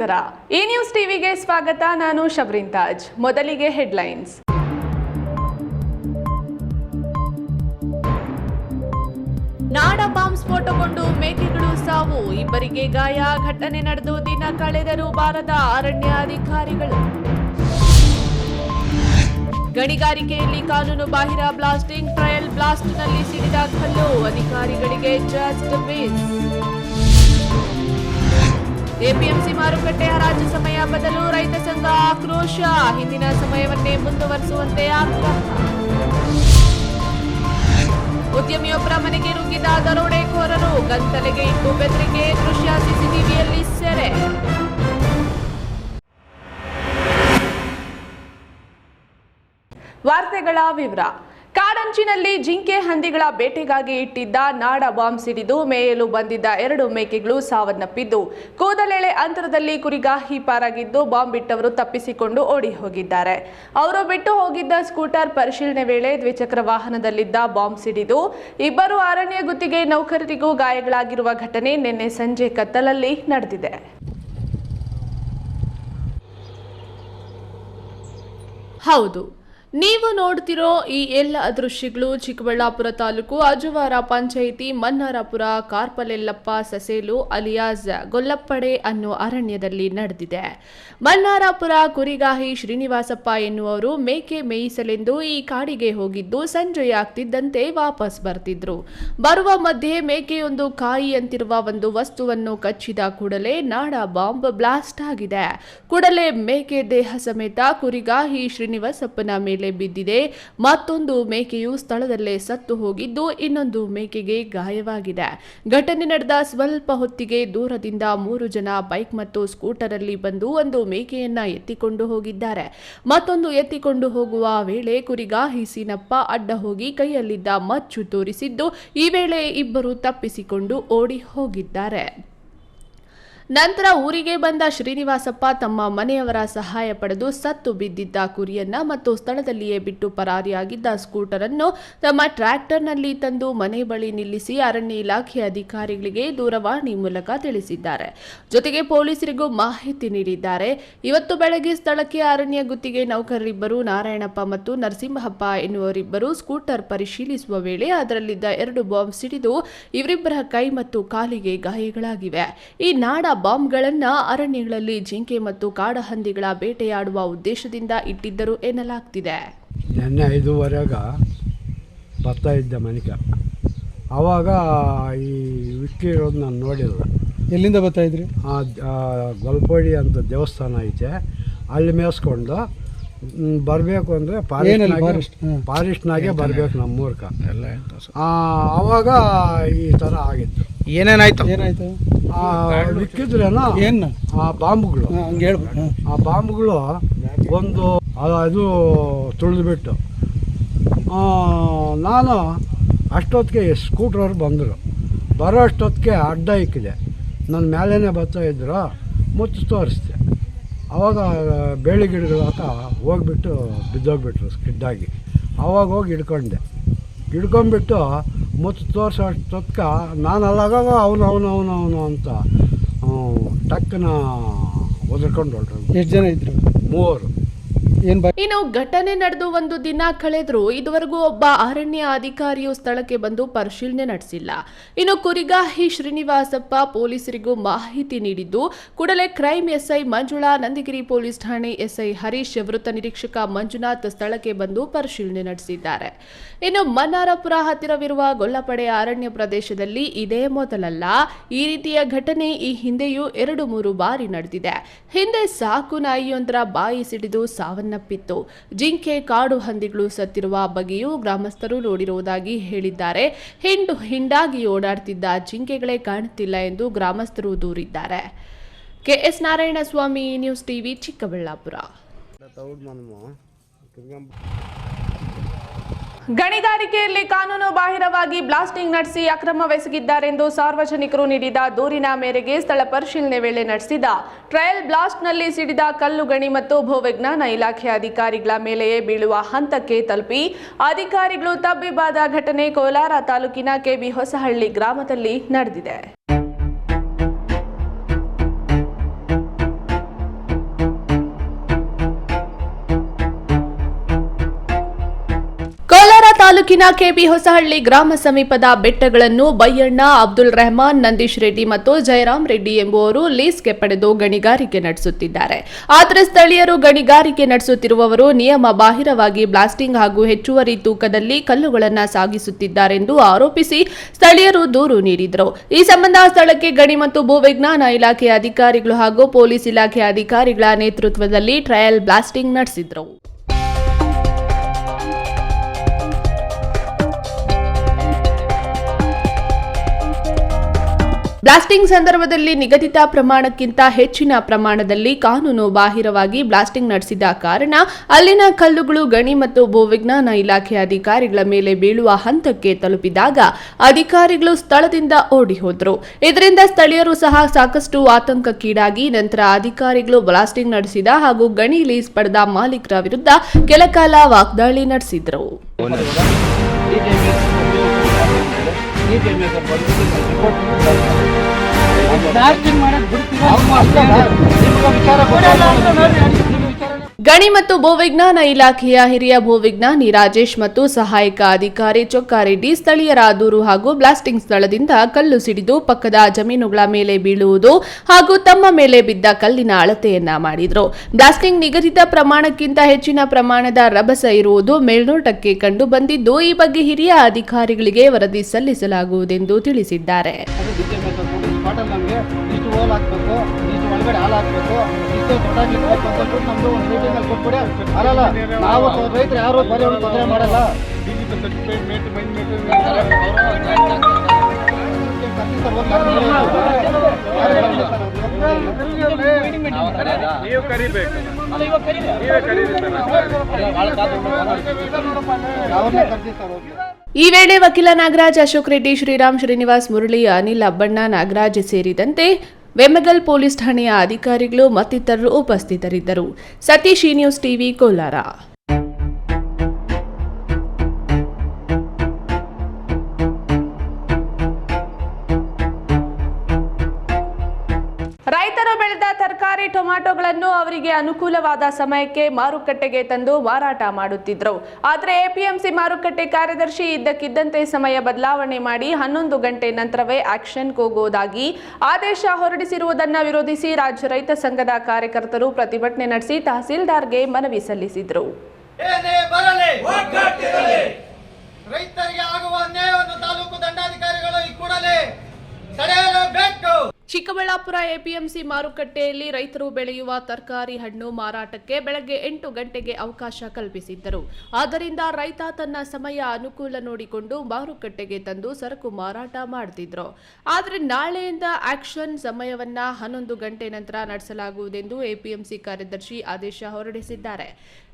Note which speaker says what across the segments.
Speaker 1: ನಮಸ್ಕಾರ ಈ ನ್ಯೂಸ್ ಟಿವಿಗೆ ಸ್ವಾಗತ. ನಾನು ಶಬ್ರಿನ್ ತಾಜ್ ಮೊದಲಿಗೆ ಹೆಡ್ಲೈನ್ಸ್ ನಾಡ ಬಾಂಬ್ ಸ್ಫೋಟಗೊಂಡು ಮೇಕೆಗಳು ಸಾವು. ಇಬ್ಬರಿಗೆ ಗಾಯ. ಘಟನೆ ನಡೆದು ದಿನ ಕಳೆದರೂ ಬಾರದ ಅರಣ್ಯಾಧಿಕಾರಿಗಳು. ಗಣಿಗಾರಿಕೆಯಲ್ಲಿ ಕಾನೂನು ಬಾಹಿರ ಬ್ಲಾಸ್ಟಿಂಗ್ ಟ್ರಯಲ್ ಬ್ಲಾಸ್ಟ್ನಲ್ಲಿ ಸಿಡಿದ ಕಲ್ಲು. ಅಧಿಕಾರಿಗಳಿಗೆ ಜಸ್ಟ್ ಮಿಸ್ ಎಪಿಎಂಸಿ ಮಾರುಕಟ್ಟೆ ಹರಾಜು ಸಮಯ ಬದಲು ರೈತ ಸಂಘ ಆಕ್ರೋಶ. ಹಿಂದಿನ ಸಮಯವನ್ನೇ ಮುಂದುವರಿಸುವಂತೆ ಆಗ್ರಹ. ಉದ್ಯಮಿಯೊಬ್ಬರ ಮನೆಗೆ ನುಗ್ಗಿದ ದರೋಡೆಕೋರರು ಗಂತಲೆಗೆ ಇಟ್ಟು ಬೆದರಿಕೆ, ದೃಶ್ಯ ಸಿಸಿಟಿವಿಯಲ್ಲಿ ಸೆರೆ. ವಾರ್ತೆಗಳ ವಿವರ. ಕಾಡಂಚಿನಲ್ಲಿ ಜಿಂಕೆ ಹಂದಿಗಳ ಬೇಟೆಗಾಗಿ ಇಟ್ಟಿದ್ದ ನಾಡ ಬಾಂಬ್ ಸಿಡಿದು ಮೇಯಲು ಬಂದಿದ್ದ ಎರಡು ಮೇಕೆಗಳು ಸಾವನ್ನಪ್ಪಿದ್ದು ಕೂದಲೆಳೆ ಅಂತರದಲ್ಲಿ ಕುರಿಗಾಹಿ ಪಾರಾಗಿದ್ದು ಬಾಂಬ್ ಬಿಟ್ಟವರು ತಪ್ಪಿಸಿಕೊಂಡು ಓಡಿ ಹೋಗಿದ್ದಾರೆ. ಅವರು ಬಿಟ್ಟು ಹೋಗಿದ್ದ ಸ್ಕೂಟರ್ ಪರಿಶೀಲನೆ ವೇಳೆ ದ್ವಿಚಕ್ರ ವಾಹನದಲ್ಲಿದ್ದ ಬಾಂಬ್ ಸಿಡಿದು, ಇಬ್ಬರು ಅರಣ್ಯ ಗುತ್ತಿಗೆ ನೌಕರರಿಗೂ ಗಾಯಗಳಾಗಿರುವ ಘಟನೆ ನಿನ್ನೆ ಸಂಜೆ ಕತ್ತಲಲ್ಲಿ ನಡೆದಿದೆ. ಹೌದು. ನೀವು ನೋಡ್ತಿರೋ ಈ ಎಲ್ಲ ದೃಶ್ಯಗಳು ಚಿಕ್ಕಬಳ್ಳಾಪುರ ತಾಲೂಕು ಅಜುವಾರ ಪಂಚಾಯಿತಿ ಮನ್ನಾರಪುರ ಕಾರ್ಪಲೆಲ್ಲಪ್ಪ ಸಸೇಲು ಅಲಿಯಾಸ್ ಗೊಲ್ಲಪ್ಪಡೆ ಅನ್ನೋ ಅರಣ್ಯದಲ್ಲಿ ನಡೆದಿದೆ. ಮನ್ನಾರಪುರ ಕುರಿಗಾಹಿ ಶ್ರೀನಿವಾಸಪ್ಪ ಎನ್ನುವರು ಮೇಕೆ ಮೇಯಿಸಲೆಂದು ಈ ಕಾಡಿಗೆ ಹೋಗಿದ್ದು ಸಂಜೆಯಾಗ್ತಿದ್ದಂತೆ ವಾಪಸ್ ಬರ್ತಿದ್ರು. ಬರುವ ಮಧ್ಯೆ ಮೇಕೆಯೊಂದು ಕಾಯಿ ಅಂತಿರುವ ಒಂದು ವಸ್ತುವನ್ನು ಕಚ್ಚಿದ ಕೂಡಲೇ ನಾಡ ಬಾಂಬ್ ಬ್ಲಾಸ್ಟ್ ಆಗಿದೆ. ಕೂಡಲೇ ಮೇಕೆ ದೇಹ ಸಮೇತ ಕುರಿಗಾಹಿ ಶ್ರೀನಿವಾಸಪ್ಪನ ಮೇಲೆ ಬಿದ್ದಿದೆ. ಮತ್ತೊಂದು ಮೇಕೆಯು ಸ್ಥಳದಲ್ಲೇ ಸತ್ತು ಹೋಗಿದ್ದು ಇನ್ನೊಂದು ಮೇಕೆಗೆ ಗಾಯವಾಗಿದೆ. ಘಟನೆ ನಡೆದ ಸ್ವಲ್ಪ ಹೊತ್ತಿಗೆ ದೂರದಿಂದ ಮೂರು ಜನ ಬೈಕ್ ಮತ್ತು ಸ್ಕೂಟರ್ ಅಲ್ಲಿ ಬಂದು ಒಂದು ಮೇಕೆಯನ್ನ ಎತ್ತಿಕೊಂಡು ಹೋಗಿದ್ದಾರೆ. ಮತ್ತೊಂದು ಎತ್ತಿಕೊಂಡು ಹೋಗುವ ವೇಳೆ ಕುರಿಗಾಹಿ ಸೀನಪ್ಪ ಅಡ್ಡ ಹೋಗಿ ಕೈಯಲ್ಲಿದ್ದ ಮಚ್ಚು ತೋರಿಸಿದ್ದು, ಈ ವೇಳೆ ಇಬ್ಬರು ತಪ್ಪಿಸಿಕೊಂಡು ಓಡಿ ಹೋಗಿದ್ದಾರೆ. ನಂತರ ಊರಿಗೆ ಬಂದ ಶ್ರೀನಿವಾಸಪ್ಪ ತಮ್ಮ ಮನೆಯವರ ಸಹಾಯ ಪಡೆದು ಸತ್ತು ಬಿದ್ದಿದ್ದ ಕುರಿಯನ್ನ ಮತ್ತು ಸ್ಥಳದಲ್ಲಿಯೇ ಬಿಟ್ಟು ಪರಾರಿಯಾಗಿದ್ದ ಸ್ಕೂಟರ್ ಅನ್ನು ತಮ್ಮ ಟ್ರ್ಯಾಕ್ಟರ್ನಲ್ಲಿ ತಂದು ಮನೆ ಬಳಿ ನಿಲ್ಲಿಸಿ ಅರಣ್ಯ ಇಲಾಖೆ ಅಧಿಕಾರಿಗಳಿಗೆ ದೂರವಾಣಿ ಮೂಲಕ ತಿಳಿಸಿದ್ದಾರೆ. ಜೊತೆಗೆ ಪೊಲೀಸರಿಗೂ ಮಾಹಿತಿ ನೀಡಿದ್ದಾರೆ. ಇವತ್ತು ಬೆಳಗ್ಗೆ ಸ್ಥಳಕ್ಕೆ ಅರಣ್ಯ ಗುತ್ತಿಗೆ ನೌಕರರಿಬ್ಬರು ನಾರಾಯಣಪ್ಪ ಮತ್ತು ನರಸಿಂಹಪ್ಪ ಎನ್ನುವರಿಬ್ಬರು ಸ್ಕೂಟರ್ ಪರಿಶೀಲಿಸುವ ವೇಳೆ ಅದರಲ್ಲಿದ್ದ ಎರಡು ಬಾಂಬ್ ಸಿಡಿದು ಇವರಿಬ್ಬರ ಕೈ ಮತ್ತು ಕಾಲಿಗೆ ಗಾಯಗಳಾಗಿವೆ. ಈ ನಾಡ ಬಾಂಬ್ಗಳನ್ನ ಅರಣ್ಯಗಳಲ್ಲಿ ಜಿಂಕೆ ಮತ್ತು ಕಾಡಹಂದಿಗಳ ಬೇಟೆಯಾಡುವ ಉದ್ದೇಶದಿಂದ ಇಟ್ಟಿದ್ದರು ಎನ್ನಲಾಗ್ತಿದೆ.
Speaker 2: ನೆನ್ನೆ ಐದುವರೆಗ ಬರ್ತಾ ಇದ್ದೆ ಮನಿಕ ಆವಾಗ ಈ ವಿಕ್ಕಿ ಇರೋದು ನಾನು ನೋಡಿಲ್ಲ.
Speaker 3: ಎಲ್ಲಿಂದ ಬರ್ತಾ ಇದ್ರಿ?
Speaker 2: ಗೊಲ್ಪಡಿ ಅಂತ ದೇವಸ್ಥಾನ ಐತೆ. ಅಲ್ಲಿ ಮೇಯಿಸ್ಕೊಂಡು ಬರಬೇಕು ಅಂದರೆ
Speaker 3: ಫಾರೆಸ್ಟ್?
Speaker 2: ಫಾರೆಸ್ಟ್ನಾಗೆ ಬರಬೇಕು ನಮ್ಮೂರ್ಕ. ಆ, ಆವಾಗ ಈ ಥರ ಆಗಿತ್ತು.
Speaker 4: ಏನೇನಾಯ್ತು?
Speaker 3: ಏನಾಯ್ತು?
Speaker 2: ಆ,
Speaker 3: ಏನ್?
Speaker 2: ಆ ಬಾಂಬ್ಗಳು.
Speaker 3: ಹಂಗೆ ಹೇಳ್ಬೇಕು.
Speaker 2: ಆ ಬಾಂಬ್ಗಳು ಒಂದು ಅದು ತುಳಿದ್ಬಿಟ್ಟು ನಾನು ಅಷ್ಟೊತ್ತಿಗೆ ಸ್ಕೂಟ್ರವ್ರು ಬಂದರು. ಬರೋ ಅಷ್ಟೊತ್ತಿಗೆ ಅಡ್ಡ ಇಕ್ಕಿದೆ. ನನ್ನ ಮೇಲೇ ಬರ್ತಾ ಇದ್ರು ಮುಚ್ಚು ತೋರಿಸ್ದೆ. ಆವಾಗ ಬೇಳೆ ಗಿಡಗಳ ಹೋಗ್ಬಿಟ್ಟು ಬಿದ್ದೋಗ್ಬಿಟ್ರು ಸ್ಕಿಡ್ಡಾಗಿ. ಆವಾಗ ಹೋಗಿ ಹಿಡ್ಕೊಂಡೆ. ಹಿಡ್ಕೊಂಬಿಟ್ಟು ಮತ್ತು ತೋರಿಸೋ ತತ್ಕ ನಾನು ಅಲ್ಲಾಗ ಅವನು ಅವನು ಅವನು ಅವನು ಅಂತ ಟಕ್ಕನ ಒದರ್ಕೊಂಡು ಹೊರಟ್ರು
Speaker 3: ಎಷ್ಟು ಜನ ಇದ್ರು?
Speaker 2: ಮೂವರು.
Speaker 1: ಇನ್ನು ಘಟನೆ ನಡೆದು ಒಂದು ದಿನ ಕಳೆದರೂ ಇದುವರೆಗೂ ಒಬ್ಬ ಅರಣ್ಯ ಅಧಿಕಾರಿಯು ಸ್ಥಳಕ್ಕೆ ಬಂದು ಪರಿಶೀಲನೆ ನಡೆಸಿಲ್ಲ. ಇನ್ನು ಕುರಿಗಾಹಿ ಶ್ರೀನಿವಾಸಪ್ಪ ಪೊಲೀಸರಿಗೂ ಮಾಹಿತಿ ನೀಡಿದ್ದು, ಕೂಡಲೇ crime SI Manjula, Nandigiri police ಠಾಣೆ ಎಸ್ಐ ಹರೀಶ್, ವೃತ್ತ ನಿರೀಕ್ಷಕ ಮಂಜುನಾಥ್ ಸ್ಥಳಕ್ಕೆ ಬಂದು ಪರಿಶೀಲನೆ ನಡೆಸಿದ್ದಾರೆ. ಇನ್ನು ಮನ್ನಾರಪುರ ಹತ್ತಿರವಿರುವ ಗೊಲ್ಲಪಡೆ ಅರಣ್ಯ ಪ್ರದೇಶದಲ್ಲಿ ಇದೇ ಮೊದಲಲ್ಲ, ಈ ರೀತಿಯ ಘಟನೆ ಈ ಹಿಂದೆಯೂ ಎರಡು ಮೂರು ಬಾರಿ ನಡೆದಿದೆ. ಹಿಂದೆ ಸಾಕು ನಾಯಿಯೊಂದರ ಬಾಯಿ ಸಿಡಿದು ಸಾವನ್ನಪ್ಪಿತ್ತು ಜಿಂಕೆ ಕಾಡು ಹಂದಿಗಳು ಸತ್ತಿರುವ ಬಗ್ಗೆಯೂ ಗ್ರಾಮಸ್ಥರು ನೋಡಿರುವುದಾಗಿ ಹೇಳಿದ್ದಾರೆ. ಹಿಂಡು ಹಿಂಡಾಗಿ ಓಡಾಡ್ತಿದ್ದ ಜಿಂಕೆಗಳೇ ಕಾಣುತ್ತಿಲ್ಲ ಎಂದು ಗ್ರಾಮಸ್ಥರು ದೂರಿದ್ದಾರೆ. KS Narayanaswamy news TV Chikkaballapur. ಗಣಿಗಾರಿಕೆಯಲ್ಲಿ ಕಾನೂನು ಬಾಹಿರವಾಗಿ ಬ್ಲಾಸ್ಟಿಂಗ್ ನಡೆಸಿ ಅಕ್ರಮವೆಸಗಿದ್ದಾರೆಂದು ಸಾರ್ವಜನಿಕರು ನೀಡಿದ ದೂರಿನ ಮೇರೆಗೆ ಸ್ಥಳ ಪರಿಶೀಲನೆ ವೇಳೆ ನಡೆಸಿದ ಟ್ರಯಲ್ ಬ್ಲಾಸ್ಟ್ನಲ್ಲಿ ಸಿಡಿದ ಕಲ್ಲು ಗಣಿ ಮತ್ತು ಭೂವಿಜ್ಞಾನ ಇಲಾಖೆ ಅಧಿಕಾರಿಗಳ ಮೇಲೆಯೇ ಬೀಳುವ ಹಂತಕ್ಕೆ ತಲುಪಿ ಅಧಿಕಾರಿಗಳು ತಬ್ಬಿಬ್ಬಾದ ಘಟನೆ ಕೋಲಾರ ತಾಲೂಕಿನ ಕೆಬಿ ಹೊಸಹಳ್ಳಿ ಗ್ರಾಮದಲ್ಲಿ ನಡೆದಿದೆ. ತಾಲೂಕಿನ ಕೆಬಿ ಹೊಸಹಳ್ಳಿ ಗ್ರಾಮ ಸಮೀಪದ ಬೆಟ್ಟಗಳನ್ನು ಬೈಯಣ್ಣ, ಅಬ್ದುಲ್ ರೆಹಮಾನ್, ನಂದೀಶ್ ರೆಡ್ಡಿ ಮತ್ತು ಜಯರಾಮ್ ರೆಡ್ಡಿ ಎಂಬುವರು ಲೀಸ್ಗೆ ಪಡೆದು ಗಣಿಗಾರಿಕೆ ನಡೆಸುತ್ತಿದ್ದಾರೆ. ಆದರೆ ಸ್ಥಳೀಯರು ಗಣಿಗಾರಿಕೆ ನಡೆಸುತ್ತಿರುವವರು ನಿಯಮ ಬಾಹಿರವಾಗಿ ಬ್ಲಾಸ್ಟಿಂಗ್ ಹಾಗೂ ಹೆಚ್ಚುವರಿ ತೂಕದಲ್ಲಿ ಕಲ್ಲುಗಳನ್ನು ಸಾಗಿಸುತ್ತಿದ್ದಾರೆಂದು ಆರೋಪಿಸಿ ಸ್ಥಳೀಯರು ದೂರು ನೀಡಿದರು. ಈ ಸಂಬಂಧ ಸ್ಥಳಕ್ಕೆ ಗಣಿ ಮತ್ತು ಭೂವಿಜ್ಞಾನ ಇಲಾಖೆಯ ಅಧಿಕಾರಿಗಳು ಹಾಗೂ ಪೊಲೀಸ್ ಇಲಾಖೆ ಅಧಿಕಾರಿಗಳ ನೇತೃತ್ವದಲ್ಲಿ ಟ್ರಯಲ್ ಬ್ಲಾಸ್ಟಿಂಗ್ ನಡೆಸಿದ್ರು. ಬ್ಲಾಸ್ಟಿಂಗ್ ಸಂದರ್ಭದಲ್ಲಿ ನಿಗದಿತ ಪ್ರಮಾಣಕ್ಕಿಂತ ಹೆಚ್ಚಿನ ಪ್ರಮಾಣದಲ್ಲಿ ಕಾನೂನು ಬಾಹಿರವಾಗಿ ಬ್ಲಾಸ್ಟಿಂಗ್ ನಡೆಸಿದ ಕಾರಣ ಅಲ್ಲಿನ ಕಲ್ಲುಗಳು, ಗಣಿ ಮತ್ತು ಭೂವಿಜ್ಞಾನ ಇಲಾಖೆ ಅಧಿಕಾರಿಗಳ ಮೇಲೆ ಬೀಳುವ ಹಂತಕ್ಕೆ ತಲುಪಿದಾಗ ಅಧಿಕಾರಿಗಳು ಸ್ಥಳದಿಂದ ಓಡಿ ಹೋದರು ಇದರಿಂದ ಸ್ಥಳೀಯರು ಸಹ ಸಾಕಷ್ಟು ಆತಂಕಕ್ಕೀಡಾಗಿ ನಂತರ ಅಧಿಕಾರಿಗಳು ಬ್ಲಾಸ್ಟಿಂಗ್ ನಡೆಸಿದ ಹಾಗೂ ಗಣಿ ಲೀಸ್ ಪಡೆದ ಮಾಲೀಕರ ವಿರುದ್ಧ ಕೆಲಕಾಲ ವಾಗ್ದಾಳಿ ನಡೆಸಿದರು. ಮಾಡೋದು ಬಿಡ್ತೀವಿ ವಿಚಾರ ಗಣಿ ಮತ್ತು ಭೂವಿಜ್ಞಾನ ಇಲಾಖೆಯ ಹಿರಿಯ ಭೂವಿಜ್ಞಾನಿ ರಾಜೇಶ್ ಮತ್ತು ಸಹಾಯಕ ಅಧಿಕಾರಿ ಚೊಕ್ಕಾರೆಡ್ಡಿ ಸ್ಥಳೀಯರ ದೂರು ಹಾಗೂ ಬ್ಲಾಸ್ಟಿಂಗ್ ಸ್ಥಳದಿಂದ ಕಲ್ಲು ಸಿಡಿದು ಪಕ್ಕದ ಜಮೀನುಗಳ ಮೇಲೆ ಬೀಳುವುದು ಹಾಗೂ ತಮ್ಮ ಮೇಲೆ ಬಿದ್ದ ಕಲ್ಲಿನ ಅಳತೆಯನ್ನ ಮಾಡಿದ್ರು. ಬ್ಲಾಸ್ಟಿಂಗ್ ನಿಗದಿತ ಪ್ರಮಾಣಕ್ಕಿಂತ ಹೆಚ್ಚಿನ ಪ್ರಮಾಣದ ರಭಸ ಇರುವುದು ಮೇಲ್ನೋಟಕ್ಕೆ ಕಂಡು ಬಂದಿದ್ದು, ಈ ಬಗ್ಗೆ ಹಿರಿಯ ಅಧಿಕಾರಿಗಳಿಗೆ ವರದಿ ಸಲ್ಲಿಸಲಾಗುವುದೆಂದು ತಿಳಿಸಿದ್ದಾರೆ.
Speaker 4: ನಾವು ರೈತರು ಯಾರು ಬರೀ ತೊಂದರೆ ಮಾಡಲ್ಲ.
Speaker 1: ಈ ವೇಳೆ ವಕೀಲ ನಾಗರಾಜ್ ಅಶೋಕ್ ರೆಡ್ಡಿ, ಶ್ರೀರಾಮ್ ಶ್ರೀನಿವಾಸ್ ಮುರಳಿ, ಅನಿಲ್ ಅಬ್ಬಣ್ಣ ನಾಗರಾಜ್ ಸೇರಿದಂತೆ ವೆಮಗಲ್ ಪೊಲೀಸ್ ಠಾಣೆಯ ಅಧಿಕಾರಿಗಳು ಮತ್ತಿತರರು ಉಪಸ್ಥಿತರಿದ್ದರು. Satish news TV Kolar. ಅವರಿಗೆ ಅನುಕೂಲವಾದ ಸಮಯಕ್ಕೆ ಮಾರುಕಟ್ಟೆಗೆ ತಂದು ಮಾರಾಟ ಮಾಡುತ್ತಿದ್ದರು. ಆದರೆ ಎಪಿಎಂಸಿ ಮಾರುಕಟ್ಟೆ ಕಾರ್ಯದರ್ಶಿ ಇದ್ದಕ್ಕಿದ್ದಂತೆ ಸಮಯ ಬದಲಾವಣೆ ಮಾಡಿ ಹನ್ನೊಂದು ಗಂಟೆ ನಂತರವೇ ಆಕ್ಷನ್ ಹೋಗುವುದಾಗಿ ಆದೇಶ ಹೊರಡಿಸಿರುವುದನ್ನು ವಿರೋಧಿಸಿ ರಾಜ್ಯ ರೈತ ಸಂಘದ ಕಾರ್ಯಕರ್ತರು ಪ್ರತಿಭಟನೆ ನಡೆಸಿ ತಹಸೀಲ್ದಾರ್ಗೆ ಮನವಿ ಸಲ್ಲಿಸಿದರು.
Speaker 5: ರೈತರಿಗೆ ಆಗುವ ಅನ್ಯಾಯವನ್ನು ತಾಲೂಕು ದಂಡಾಧಿಕಾರಿಗಳು ಈ ಕೂಡಲೇ
Speaker 1: ಚಿಕ್ಕಬಳ್ಳಾಪುರ ಎಪಿಎಂಸಿ ಮಾರುಕಟ್ಟೆಯಲ್ಲಿ ರೈತರು ಬೆಳೆಯುವ ತರಕಾರಿ ಹಣ್ಣು ಮಾರಾಟಕ್ಕೆ ಬೆಳಗ್ಗೆ ಎಂಟು ಗಂಟೆಗೆ ಅವಕಾಶ ಕಲ್ಪಿಸಿದ್ದರು. ಆದ್ದರಿಂದ ರೈತ ತನ್ನ ಸಮಯ ಅನುಕೂಲ ನೋಡಿಕೊಂಡು ಮಾರುಕಟ್ಟೆಗೆ ತಂದು ಸರಕು ಮಾರಾಟ ಮಾಡುತ್ತಿದ್ದರು ಆದರೆ ನಾಳೆಯಿಂದ ಆಕ್ಷನ್ ಸಮಯವನ್ನ ಹನ್ನೊಂದು ಗಂಟೆ ನಂತರ ನಡೆಸಲಾಗುವುದೆಂದು ಎಪಿಎಂಸಿ ಕಾರ್ಯದರ್ಶಿ ಆದೇಶ ಹೊರಡಿಸಿದ್ದಾರೆ.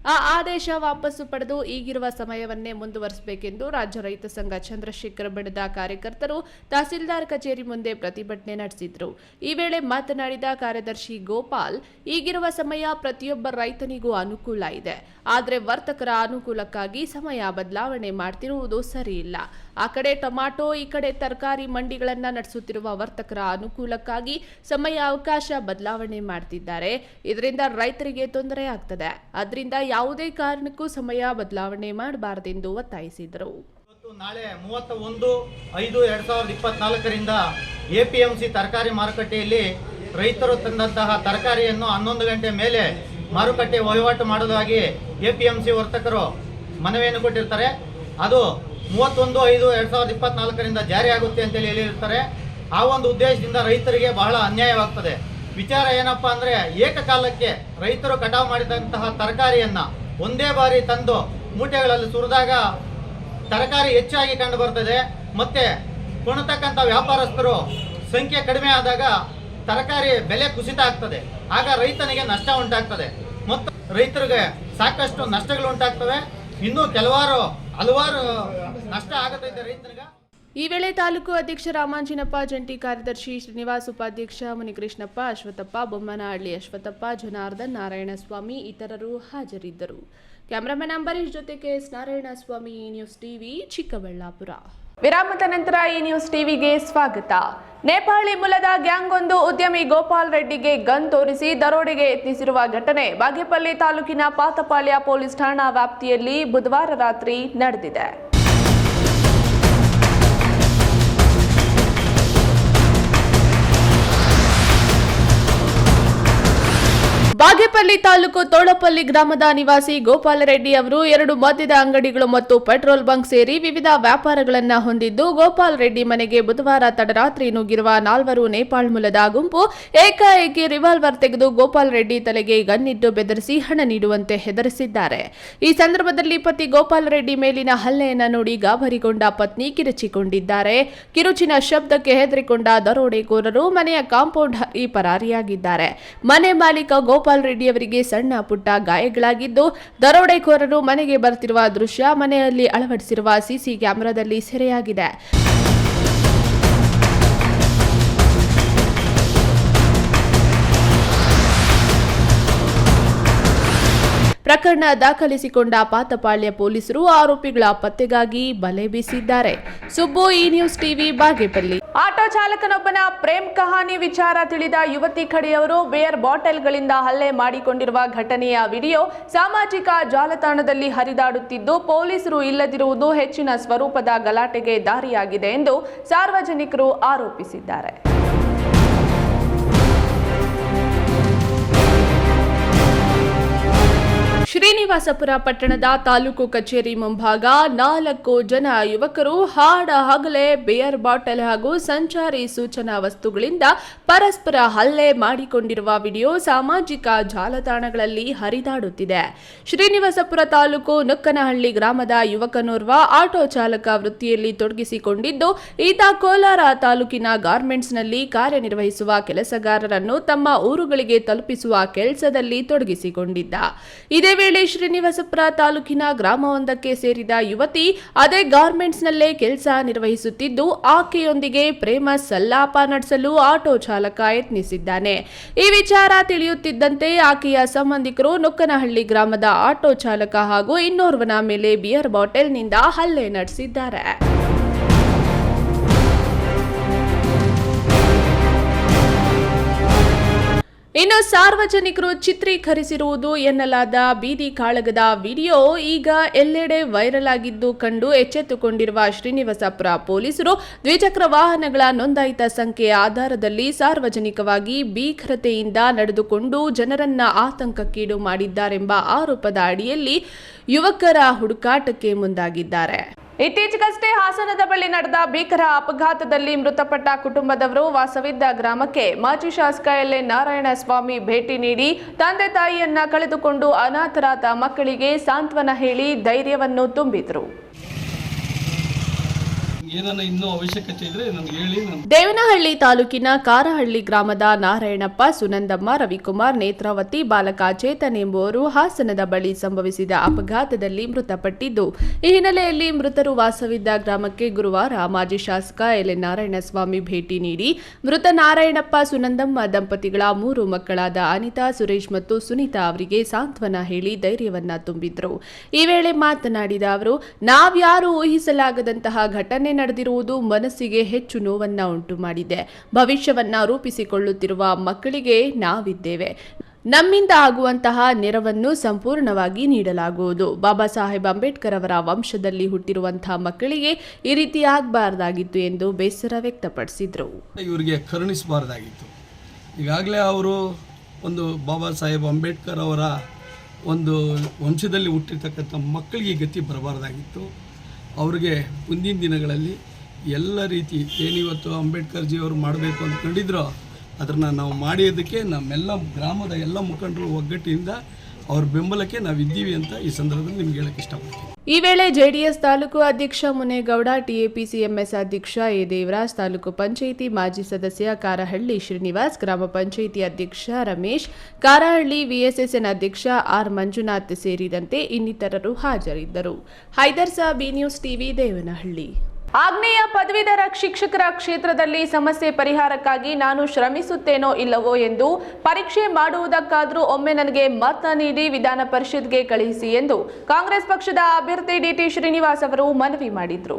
Speaker 1: ಆ ಆದೇಶ ವಾಪಸ್ಸು ಪಡೆದು ಈಗಿರುವ ಸಮಯವನ್ನೇ ಮುಂದುವರಿಸಬೇಕೆಂದು ರಾಜ್ಯ ರೈತ ಸಂಘ ಚಂದ್ರಶೇಖರ ಬಣದ ಕಾರ್ಯಕರ್ತರು ತಹಸೀಲ್ದಾರ್ ಕಚೇರಿ ಮುಂದೆ ಪ್ರತಿಭಟನೆ ನಡೆಸಿದ್ರು. ಈ ವೇಳೆ ಮಾತನಾಡಿದ ಕಾರ್ಯದರ್ಶಿ ಗೋಪಾಲ್, ಈಗಿರುವ ಸಮಯ ಪ್ರತಿಯೊಬ್ಬ ರೈತನಿಗೂ ಅನುಕೂಲ ಇದೆ. ಆದರೆ ವರ್ತಕರ ಅನುಕೂಲಕ್ಕಾಗಿ ಸಮಯ ಬದಲಾವಣೆ ಮಾಡ್ತಿರುವುದು ಸರಿಯಿಲ್ಲ. ಆ ಕಡೆ ಟೊಮಾಟೊ, ಈ ಕಡೆ ತರಕಾರಿ ಮಂಡಿಗಳನ್ನು ನಡೆಸುತ್ತಿರುವ ವರ್ತಕರ ಅನುಕೂಲಕ್ಕಾಗಿ ಸಮಯ, ಅವಕಾಶ ಬದಲಾವಣೆ ಮಾಡ್ತಿದ್ದಾರೆ. ಇದರಿಂದ ರೈತರಿಗೆ ತೊಂದರೆ ಆಗ್ತದೆ. ಅದರಿಂದ ಯಾವುದೇ ಕಾರಣಕ್ಕೂ ಸಮಯ ಬದಲಾವಣೆ ಮಾಡಬಾರದೆಂದು ಒತ್ತಾಯಿಸಿದರು.
Speaker 5: ನಾಳೆ ಮೂವತ್ತ ಒಂದು ಐದು, ಎರಡ್ ಸಾವಿರದ ಇಪ್ಪತ್ನಾಲ್ಕರಿಂದ ಎ ಪಿ ಎಂ ಸಿ ತರಕಾರಿ ಮಾರುಕಟ್ಟೆಯಲ್ಲಿ ರೈತರು ತಂದಂತಹ ತರಕಾರಿಯನ್ನು ಹನ್ನೊಂದು ಗಂಟೆ ಮೇಲೆ ಮಾರುಕಟ್ಟೆ ವಹಿವಾಟು ಮಾಡೋದಾಗಿ ಎ ಪಿ ಎಂ ಸಿ ವರ್ತಕರು ಮನವಿಯನ್ನು ಕೊಟ್ಟಿರ್ತಾರೆ. ಅದು ಮೂವತ್ತೊಂದು, ಐದು, ಎರಡ್ ಸಾವಿರದ ಇಪ್ಪತ್ನಾಲ್ಕರಿಂದ ಜಾರಿಯಾಗುತ್ತೆ ಅಂತೇಳಿ ಹೇಳಿರ್ತಾರೆ. ಆ ಒಂದು ಉದ್ದೇಶದಿಂದ ರೈತರಿಗೆ ಬಹಳ ಅನ್ಯಾಯವಾಗ್ತದೆ. ವಿಚಾರ ಏನಪ್ಪಾ ಅಂದ್ರೆ, ಏಕಕಾಲಕ್ಕೆ ರೈತರು ಕಟಾವು ಮಾಡಿದಂತಹ ತರಕಾರಿಯನ್ನ ಒಂದೇ ಬಾರಿ ತಂದು ಮೂಟೆಗಳಲ್ಲಿ ಸುರಿದಾಗ ತರಕಾರಿ ಹೆಚ್ಚಾಗಿ ಕಂಡು ಬರ್ತದೆ. ಮತ್ತೆ ಕೊಣತಕ್ಕಂಥ ವ್ಯಾಪಾರಸ್ಥರು ಸಂಖ್ಯೆ ಕಡಿಮೆ ಆದಾಗ ತರಕಾರಿ ಬೆಲೆ ಕುಸಿತ ಆಗ್ತದೆ. ಆಗ ರೈತನಿಗೆ ನಷ್ಟ ಉಂಟಾಗ್ತದೆ. ಮತ್ತು ರೈತರಿಗೆ ಸಾಕಷ್ಟು ನಷ್ಟಗಳು ಉಂಟಾಗ್ತವೆ. ಇನ್ನೂ ಕೆಲವಾರು ಹಲವಾರು ನಷ್ಟ ಆಗತೈತೆ ರೈತನಿಗೆ.
Speaker 1: ಈ ವೇಳೆ ತಾಲೂಕು ಅಧ್ಯಕ್ಷ ರಾಮಾಂಜಿನಪ್ಪ, ಜಂಟಿ ಕಾರ್ಯದರ್ಶಿ ಶ್ರೀನಿವಾಸ್ ಉಪಾಧ್ಯಕ್ಷ, ಮುನಿಕೃಷ್ಣಪ್ಪ ಅಶ್ವಥಪ್ಪ ಬೊಮ್ಮನಹಳ್ಳಿ ಅಶ್ವಥಪ್ಪ ಜನಾರ್ದನ್ ನಾರಾಯಣಸ್ವಾಮಿ ಇತರರು ಹಾಜರಿದ್ದರು. ಕ್ಯಾಮರಾಮನ್ ಅಂಬರೀಶ್ ಜೊತೆ KS Narayanaswamy, news TV Chikkaballapur. ವಿರಾಮದ ನಂತರ ಈ ನ್ಯೂಸ್ ಟಿವಿಗೆ ಸ್ವಾಗತ. ನೇಪಾಳಿ ಮೂಲದ ಗ್ಯಾಂಗ್ ಒಂದು ಉದ್ಯಮಿ ಗೋಪಾಲ್ ರೆಡ್ಡಿಗೆ ಗನ್ ತೋರಿಸಿ ದರೋಡೆಗೆ ಯತ್ನಿಸಿರುವ ಘಟನೆ ಬಾಗೇಪಲ್ಲಿ ತಾಲೂಕಿನ ಪಾತಪಾಳ್ಯ ಪೊಲೀಸ್ ಠಾಣಾ ವ್ಯಾಪ್ತಿಯಲ್ಲಿ ಬುಧವಾರ ರಾತ್ರಿ ನಡೆದಿದೆ. ಬಾಗೇಪಲ್ಲಿ ತಾಲೂಕು ತೋಳಪಲ್ಲಿ ಗ್ರಾಮದ ನಿವಾಸಿ ಗೋಪಾಲರೆಡ್ಡಿ ಅವರು ಎರಡು ಮದ್ಯದ ಅಂಗಡಿಗಳು ಮತ್ತು ಪೆಟ್ರೋಲ್ ಬಂಕ್ ಸೇರಿ ವಿವಿಧ ವ್ಯಾಪಾರಗಳನ್ನು ಹೊಂದಿದ್ದು, ಗೋಪಾಲ್ ರೆಡ್ಡಿ ಮನೆಗೆ ಬುಧವಾರ ತಡರಾತ್ರಿ ನುಗ್ಗಿರುವ ನಾಲ್ವರು ನೇಪಾಳ್ ಮೂಲದ ಗುಂಪು ಏಕಾಏಕಿ ರಿವಾಲ್ವರ್ ತೆಗೆದು ಗೋಪಾಲ್ ರೆಡ್ಡಿ ತಲೆಗೆ ಗನ್ನಿಟ್ಟು ಬೆದರಿಸಿ ಹಣ ನೀಡುವಂತೆ ಹೆದರಿಸಿದ್ದಾರೆ. ಈ ಸಂದರ್ಭದಲ್ಲಿ ಪತಿ ಗೋಪಾಲ್ ರೆಡ್ಡಿ ಮೇಲಿನ ಹಲ್ಲೆಯನ್ನ ನೋಡಿ ಗಾಬರಿಗೊಂಡ ಪತ್ನಿ ಕಿರುಚಿಕೊಂಡಿದ್ದಾರೆ. ಕಿರುಚಿನ ಶಬ್ದಕ್ಕೆ ಹೆದರಿಕೊಂಡ ದರೋಡೆಕೋರರು ಮನೆಯ ಕಾಂಪೌಂಡ್ ಈ ಪರಾರಿಯಾಗಿದ್ದಾರೆ. ಮನೆ ಮಾಲೀಕ ಗೋಪಾಲ್ ರೆಡ್ಡಿ ಅವರಿಗೆ ಸಣ್ಣ ಪುಟ್ಟ ಗಾಯಗಳಾಗಿದ್ದು ದರೋಡೆಕೋರರು ಮನೆಗೆ ಬರ್ತಿರುವ ದೃಶ್ಯ ಮನೆಯಲ್ಲಿ ಅಳವಡಿಸಿರುವ ಸಿಸಿ ಕ್ಯಾಮೆರಾದಲ್ಲಿ ಸೆರೆಯಾಗಿದೆ. ಪ್ರಕರಣ ದಾಖಲಿಸಿಕೊಂಡ ಪಾತಪಾಳ್ಯ ಪೊಲೀಸರು ಆರೋಪಿಗಳ ಪತ್ತೆಗಾಗಿ ಬಲೆ ಬೀಸಿದ್ದಾರೆ. ಸುಬ್ಬು ಈ ನ್ಯೂಸ್ ಟಿವಿ, ಬಾಗೇಪಲ್ಲಿ. ಆಟೋ ಚಾಲಕನೊಬ್ಬನ ಪ್ರೇಮ್ ಕಹಾನಿ ವಿಚಾರ ತಿಳಿದ ಯುವತಿ ಕಡೆಯವರು ಬೇರ್ ಬಾಟಲ್ಗಳಿಂದ ಹಲ್ಲೆ ಮಾಡಿಕೊಂಡಿರುವ ಘಟನೆಯ ವಿಡಿಯೋ ಸಾಮಾಜಿಕ ಜಾಲತಾಣದಲ್ಲಿ ಹರಿದಾಡುತ್ತಿದ್ದು, ಪೊಲೀಸರು ಇಲ್ಲದಿರುವುದು ಹೆಚ್ಚಿನ ಸ್ವರೂಪದ ಗಲಾಟೆಗೆ ದಾರಿಯಾಗಿದೆ ಎಂದು ಸಾರ್ವಜನಿಕರು ಆರೋಪಿಸಿದ್ದಾರೆ. ಶ್ರೀನಿವಾಸಪುರ ಪಟ್ಟಣದ ತಾಲೂಕು ಕಚೇರಿ ಮುಂಭಾಗ ನಾಲ್ಕು ಜನ ಯುವಕರು ಹಾಡ, ಹಗಲೆ, ಬಿಯರ್ ಬಾಟಲ್ ಹಾಗೂ ಸಂಚಾರಿ ಸೂಚನಾ ವಸ್ತುಗಳಿಂದ ಪರಸ್ಪರ ಹಲ್ಲೆ ಮಾಡಿಕೊಂಡಿರುವ ವಿಡಿಯೋ ಸಾಮಾಜಿಕ ಜಾಲತಾಣಗಳಲ್ಲಿ ಹರಿದಾಡುತ್ತಿದೆ. ಶ್ರೀನಿವಾಸಪುರ ತಾಲೂಕು ನುಕ್ಕನಹಳ್ಳಿ ಗ್ರಾಮದ ಯುವಕನೋರ್ವ ಆಟೋ ಚಾಲಕ ವೃತ್ತಿಯಲ್ಲಿ ತೊಡಗಿಸಿಕೊಂಡಿದ್ದು, ಈತ ಕೋಲಾರ ತಾಲೂಕಿನ ಗಾರ್ಮೆಂಟ್ಸ್ನಲ್ಲಿ ಕಾರ್ಯನಿರ್ವಹಿಸುವ ಕೆಲಸಗಾರರನ್ನು ತಮ್ಮ ಊರುಗಳಿಗೆ ತಲುಪಿಸುವ ಕೆಲಸದಲ್ಲಿ ತೊಡಗಿಸಿಕೊಂಡಿದ್ದ. ಇದೇ ವೇಳೆ ಶ್ರೀನಿವಾಸಪುರ ತಾಲೂಕಿನ ಗ್ರಾಮವೊಂದಕ್ಕೆ ಸೇರಿದ ಯುವತಿ ಅದೇ ಗಾರ್ಮೆಂಟ್ಸ್ನಲ್ಲೇ ಕೆಲಸ ನಿರ್ವಹಿಸುತ್ತಿದ್ದು, ಆಕೆಯೊಂದಿಗೆ ಪ್ರೇಮ ಸಲ್ಲಾಪ ನಡೆಸಲು ಆಟೋ ಚಾಲಕ ಯತ್ನಿಸಿದ್ದಾನೆ. ಈ ವಿಚಾರ ತಿಳಿಯುತ್ತಿದ್ದಂತೆ ಆಕೆಯ ಸಂಬಂಧಿಕರು ನೊಕ್ಕನಹಳ್ಳಿ ಗ್ರಾಮದ ಆಟೋ ಚಾಲಕ ಹಾಗೂ ಇನ್ನೋರ್ವನ ಮೇಲೆ ಬಿಯರ್ ಬಾಟಲ್ನಿಂದ ಹಲ್ಲೆ ನಡೆಸಿದ್ದಾರೆ. ಇನ್ನು ಸಾರ್ವಜನಿಕರು ಚಿತ್ರೀಕರಿಸಿರುವುದು ಎನ್ನಲಾದ ಬೀದಿ ಕಾಳಗದ ವಿಡಿಯೋ ಈಗ ಎಲ್ಲೆಡೆ ವೈರಲ್ ಆಗಿದ್ದು ಕಂಡು ಎಚ್ಚೆತ್ತುಕೊಂಡಿರುವ ಶ್ರೀನಿವಾಸಪುರ ಪೊಲೀಸರು ದ್ವಿಚಕ್ರ ವಾಹನಗಳ ನೋಂದಾಯಿತ ಸಂಖ್ಯೆಯ ಆಧಾರದಲ್ಲಿ ಸಾರ್ವಜನಿಕವಾಗಿ ಭೀಕರತೆಯಿಂದ ನಡೆದುಕೊಂಡು ಜನರನ್ನ ಆತಂಕಕ್ಕೀಡು ಮಾಡಿದ್ದಾರೆಂಬ ಆರೋಪದ ಅಡಿಯಲ್ಲಿ ಯುವಕರ ಹುಡುಕಾಟಕ್ಕೆ ಮುಂದಾಗಿದ್ದಾರೆ. ಇತ್ತೀಚೆಗಷ್ಟೇ ಹಾಸನದ ಬಳಿ ನಡೆದ ಭೀಕರ ಅಪಘಾತದಲ್ಲಿ ಮೃತಪಟ್ಟ ಕುಟುಂಬದವರು ವಾಸವಿದ್ದ ಗ್ರಾಮಕ್ಕೆ ಮಾಜಿ ಶಾಸಕ ಎಲ್ ನಾರಾಯಣ ನಾರಾಯಣಸ್ವಾಮಿ ಭೇಟಿ ನೀಡಿ ತಂದೆ ತಾಯಿಯನ್ನ ಕಳೆದುಕೊಂಡು ಅನಾಥರಾದ ಮಕ್ಕಳಿಗೆ ಸಾಂತ್ವನ ಹೇಳಿ ಧೈರ್ಯವನ್ನು ತುಂಬಿದ್ರು.
Speaker 6: ಏನಾನ ಇನ್ನೂ ಅವಶ್ಯಕತೆ ಇದ್ರೆ ನನಗೆ ಹೇಳಿ
Speaker 1: ದೇವನಹಳ್ಳಿ ತಾಲೂಕಿನ ಕಾರಹಳ್ಳಿ ಗ್ರಾಮದ ನಾರಾಯಣಪ್ಪ, ಸುನಂದಮ್ಮ, ರವಿಕುಮಾರ್, ನೇತ್ರಾವತಿ, ಬಾಲಕ ಚೇತನ್ ಎಂಬುವರು ಹಾಸನದ ಬಳಿ ಸಂಭವಿಸಿದ ಅಪಘಾತದಲ್ಲಿ ಮೃತಪಟ್ಟಿದ್ದು. ಈ ಹಿನ್ನೆಲೆಯಲ್ಲಿ ಮೃತರು ವಾಸವಿದ್ದ ಗ್ರಾಮಕ್ಕೆ ಗುರುವಾರ ಮಾಜಿ ಶಾಸಕ ಎಲ್ ಎನ್ ನಾರಾಯಣಸ್ವಾಮಿ ಭೇಟಿ ನೀಡಿ, ಮೃತ ನಾರಾಯಣಪ್ಪ, ಸುನಂದಮ್ಮ ದಂಪತಿಗಳ ಮೂರು ಮಕ್ಕಳಾದ ಅನಿತಾ, ಸುರೇಶ್ ಮತ್ತು ಸುನೀತಾ ಅವರಿಗೆ ಸಾಂತ್ವನ ಹೇಳಿ ಧೈರ್ಯವನ್ನ ತುಂಬಿದ್ರು. ಈ ವೇಳೆ ಮಾತನಾಡಿದ ಅವರು, ನಾವ್ಯಾರು ಊಹಿಸಲಾಗದಂತಹ ಘಟನೆ ನಡೆದಿರುವುದು ಮನಸ್ಸಿಗೆ ಹೆಚ್ಚು ನೋವನ್ನ ಉಂಟು ಮಾಡಿದೆ. ಭವಿಷ್ಯವನ್ನ ರೂಪಿಸಿಕೊಳ್ಳುತ್ತಿರುವ ಮಕ್ಕಳಿಗೆ ನಾವಿದ್ದೇವೆ. ನಮ್ಮಿಂದ ಆಗುವಂತಹ ನೆರವನ್ನು ಸಂಪೂರ್ಣವಾಗಿ ನೀಡಲಾಗುವುದು. ಬಾಬಾ ಸಾಹೇಬ್ ಅಂಬೇಡ್ಕರ್ ಅವರ ವಂಶದಲ್ಲಿ ಹುಟ್ಟಿರುವಂತಹ ಮಕ್ಕಳಿಗೆ ಈ ರೀತಿ ಆಗಬಾರ್ದಾಗಿತ್ತು ಎಂದು ಬೇಸರ ವ್ಯಕ್ತಪಡಿಸಿದರು.
Speaker 6: ಇವರಿಗೆ ಕರುಣಿಸಬಾರ್ದಾಗಿತ್ತು. ಈಗಾಗಲೇ ಅವರು ಒಂದು ಬಾಬಾ ಸಾಹೇಬ್ ಅಂಬೇಡ್ಕರ್ ಅವರ ಒಂದು ವಂಶದಲ್ಲಿ ಹುಟ್ಟಿರ್ತಕ್ಕಂಥ ಮಕ್ಕಳಿಗೆ ಗತಿ ಬರಬಾರ್ದಾಗಿತ್ತು. ಅವ್ರಿಗೆ ಮುಂದಿನ ದಿನಗಳಲ್ಲಿ ಎಲ್ಲ ರೀತಿ ಏನಿವತ್ತು ಅಂಬೇಡ್ಕರ್ ಜಿ ಅವರು ಮಾಡಬೇಕು ಅಂತ ಕಂಡಿದ್ರೋ, ಅದನ್ನು ನಾವು ಮಾಡಿದ್ದಕ್ಕೆ ನಮ್ಮೆಲ್ಲ ಗ್ರಾಮದ ಎಲ್ಲ ಮುಖಂಡರು ಒಗ್ಗಟ್ಟಿನಿಂದ ಅವ್ರ ಬೆಂಬಲಕ್ಕೆ ನಾವಿದ್ದೀವಿ ಅಂತ ಈ ಸಂದರ್ಭದಲ್ಲಿ ನಿಮ್ಗೆ ಹೇಳಕ್ಕೆ ಇಷ್ಟಪಡ್ತೀನಿ.
Speaker 1: ಈ ವೇಳೆ ಜೆಡಿಎಸ್ ತಾಲೂಕು ಅಧ್ಯಕ್ಷ ಮುನೇಗೌಡ ಟಿಎಪಿಸಿಎಂಎಸ್ ಅಧ್ಯಕ್ಷ ಎ ದೇವರಾಜ್, ತಾಲೂಕು ಪಂಚಾಯಿತಿ ಮಾಜಿ ಸದಸ್ಯ ಕಾರಹಳ್ಳಿ ಶ್ರೀನಿವಾಸ್, ಗ್ರಾಮ ಪಂಚಾಯಿತಿ ಅಧ್ಯಕ್ಷ ರಮೇಶ್, ಕಾರಹಳ್ಳಿ ವಿಎಸ್ಎಸ್ಎನ್ ಅಧ್ಯಕ್ಷ ಆರ್ ಮಂಜುನಾಥ್ ಸೇರಿದಂತೆ ಇನ್ನಿತರರು ಹಾಜರಿದ್ದರು. Haider Sab B news TV, Devanahalli. ಆಗ್ನೇಯ ಪದವೀಧರ ಶಿಕ್ಷಕರ ಕ್ಷೇತ್ರದಲ್ಲಿ ಸಮಸ್ಯೆ ಪರಿಹಾರಕ್ಕಾಗಿ ನಾನು ಶ್ರಮಿಸುತ್ತೇನೋ ಇಲ್ಲವೋ ಎಂದು ಪರೀಕ್ಷೆ ಮಾಡುವುದಕ್ಕಾದರೂ ಒಮ್ಮೆ ನನಗೆ ಮತ ನೀಡಿ ವಿಧಾನ ಪರಿಷತ್ಗೆ ಕಳುಹಿಸಿ ಎಂದು ಕಾಂಗ್ರೆಸ್ ಪಕ್ಷದ ಅಭ್ಯರ್ಥಿ ಡಿಟಿ ಶ್ರೀನಿವಾಸ್ ಅವರು ಮನವಿ ಮಾಡಿದರು.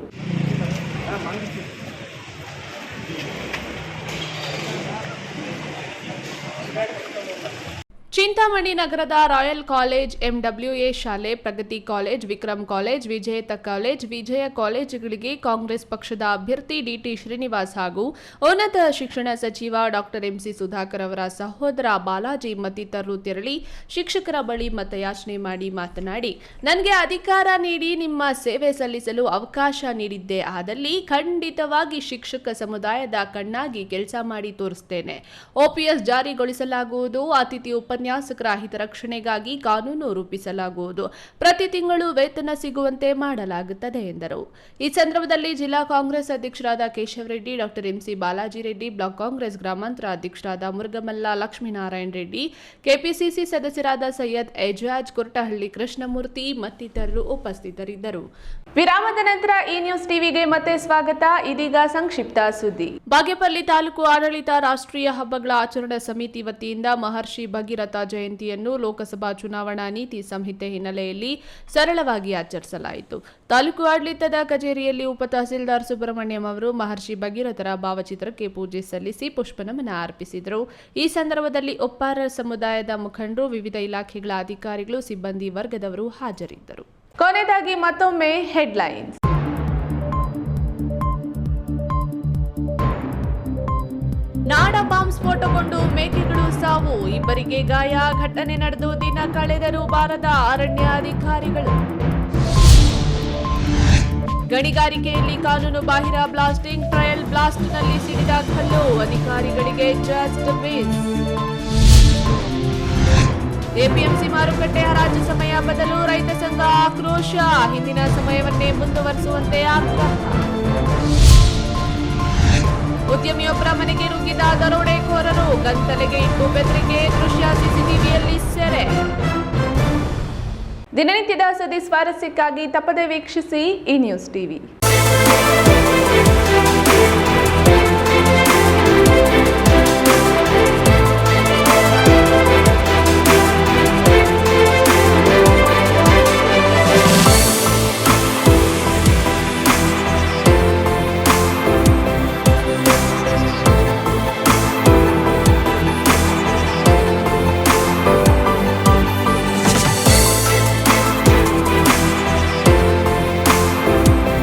Speaker 1: ಚಿಂತಾಮಣಿ ನಗರದ ರಾಯಲ್ ಕಾಲೇಜ್ ಎಂಡಬ್ಲ್ಯೂಎ ಶಾಲೆ, Pragati college, Vikram college, Vijetha college, Vijaya ಕಾಲೇಜುಗಳಿಗೆ ಕಾಂಗ್ರೆಸ್ ಪಕ್ಷದ ಅಭ್ಯರ್ಥಿ ಡಿಟಿ ಶ್ರೀನಿವಾಸ್ ಹಾಗೂ ಉನ್ನತ ಶಿಕ್ಷಣ ಸಚಿವ ಡಾಕ್ಟರ್ ಎಂಸಿ ಸುಧಾಕರ್ ಅವರ ಸಹೋದರ ಬಾಲಾಜಿ ಮತ್ತಿತರರು ತೆರಳಿ ಶಿಕ್ಷಕರ ಬಳಿ ಮತಯಾಚನೆ ಮಾಡಿ ಮಾತನಾಡಿ, ನನಗೆ ಅಧಿಕಾರ ನೀಡಿ ನಿಮ್ಮ ಸೇವೆ ಸಲ್ಲಿಸಲು ಅವಕಾಶ ನೀಡಿದ್ದೆ. ಆದಲ್ಲಿ ಖಂಡಿತವಾಗಿ ಶಿಕ್ಷಕ ಸಮುದಾಯದ ಕಣ್ಣಾಗಿ ಕೆಲಸ ಮಾಡಿ ತೋರಿಸ್ತೇನೆ. ಓಪಿಎಸ್ ಜಾರಿಗೊಳಿಸಲಾಗುವುದು. ಅತಿಥಿ ಉಪನ್ಯಾಸಕರ ಹಿತರಕ್ಷಣೆಗಾಗಿ ಕಾನೂನು ರೂಪಿಸಲಾಗುವುದು. ಪ್ರತಿ ತಿಂಗಳು ವೇತನ ಸಿಗುವಂತೆ ಮಾಡಲಾಗುತ್ತದೆ ಎಂದರು. ಈ ಸಂದರ್ಭದಲ್ಲಿ ಜಿಲ್ಲಾ ಕಾಂಗ್ರೆಸ್ ಅಧ್ಯಕ್ಷರಾದ Keshavareddy doctor MC Balaji Reddy, block Congress ಗ್ರಾಮಾಂತರ ಅಧ್ಯಕ್ಷರಾದ ಮುರುಗಮಲ್ಲ ಲಕ್ಷ್ಮೀನಾರಾಯಣ ರೆಡ್ಡಿ, ಕೆಪಿಸಿಸಿ ಸದಸ್ಯರಾದ ಸೈಯದ್ ಎಜಾಜ್ ಕೊರಟಹಳ್ಳಿ ಕೃಷ್ಣಮೂರ್ತಿ ಮತ್ತಿತರರು ಉಪಸ್ಥಿತರಿದ್ದರು. ವಿರಾಮದ ನಂತರ ಈ ನ್ಯೂಸ್ ಟಿವಿಗೆ ಮತ್ತೆ ಸ್ವಾಗತ. ಇದೀಗ ಸಂಕ್ಷಿಪ್ತ ಸುದ್ದಿ. ಬಾಗೇಪಲ್ಲಿ ತಾಲೂಕು ಆಡಳಿತ ರಾಷ್ಟ್ರೀಯ ಹಬ್ಬಗಳ ಆಚರಣಾ ಸಮಿತಿ ವತಿಯಿಂದ ಮಹರ್ಷಿ ಭಗೀರಥ ಜಯಂತಿಯನ್ನು ಲೋಕಸಭಾ ಚುನಾವಣಾ ನೀತಿ ಸಂಹಿತೆ ಹಿನ್ನೆಲೆಯಲ್ಲಿ ಸರಳವಾಗಿ ಆಚರಿಸಲಾಯಿತು. ತಾಲೂಕು ಆಡಳಿತದ ಕಚೇರಿಯಲ್ಲಿ ಉಪ ತಹಸೀಲ್ದಾರ್ ಸುಬ್ರಹ್ಮಣ್ಯಂ ಅವರು ಮಹರ್ಷಿ ಭಗೀರಥರ ಭಾವಚಿತ್ರಕ್ಕೆ ಪೂಜೆ ಸಲ್ಲಿಸಿ ಪುಷ್ಪನಮನ ಅರ್ಪಿಸಿದರು. ಈ ಸಂದರ್ಭದಲ್ಲಿ ಒಪ್ಪಾರ ಸಮುದಾಯದ ಮುಖಂಡರು, ವಿವಿಧ ಇಲಾಖೆಗಳ ಅಧಿಕಾರಿಗಳು, ಸಿಬ್ಬಂದಿ ವರ್ಗದವರು ಹಾಜರಿದ್ದರು. ಕೊನೆಯದಾಗಿ ಮತ್ತೊಮ್ಮೆ ಹೆಡ್ಲೈನ್ಸ್. ನಾಡ ಬಾಂಬ್ ಸ್ಫೋಟಗೊಂಡು ಮೇಕೆಗಳು ಸಾವು, ಇಬ್ಬರಿಗೆ ಗಾಯ, ಘಟನೆ ನಡೆದು ದಿನ ಕಳೆದರೂ ಬಾರದ ಅರಣ್ಯಾಧಿಕಾರಿಗಳು ಗಣಿಗಾರಿಕೆಯಲ್ಲಿ ಕಾನೂನು ಬಾಹಿರ ಬ್ಲಾಸ್ಟಿಂಗ್, ಟ್ರಯಲ್ ಬ್ಲಾಸ್ಟ್ನಲ್ಲಿ ಸಿಡಿದ ಕಲ್ಲು, ಅಧಿಕಾರಿಗಳಿಗೆ ಜಸ್ಟ್ ಮಿಸ್. ಎಪಿಎಂಸಿ ಮಾರುಕಟ್ಟೆ ಹರಾಜು ಸಮಯ ಬದಲು ರೈತ ಸಂಘ ಆಕ್ರೋಶ. ಹಿಂದಿನ ಸಮಯವನ್ನೇ ಮುಂದುವರಿಸುವಂತೆ ಆಗ್ರಹ. ಉದ್ಯಮಿಯೊಬ್ಬರ ಮನೆಗೆ ನುಗ್ಗಿದ ದರೋಡೆಕೋರರು ಗಂತಲೆಗೆ ಇಟ್ಟು ಬೆದರಿಕೆ ದೃಶ್ಯ ಸಿಸಿಟಿವಿಯಲ್ಲಿ ಸೆರೆ. ದಿನನಿತ್ಯದ ಸುದ್ದಿ ಸ್ವಾರಸ್ಯಕ್ಕಾಗಿ ತಪ್ಪದೆ ವೀಕ್ಷಿಸಿ ಈ ನ್ಯೂಸ್ ಟಿವಿ.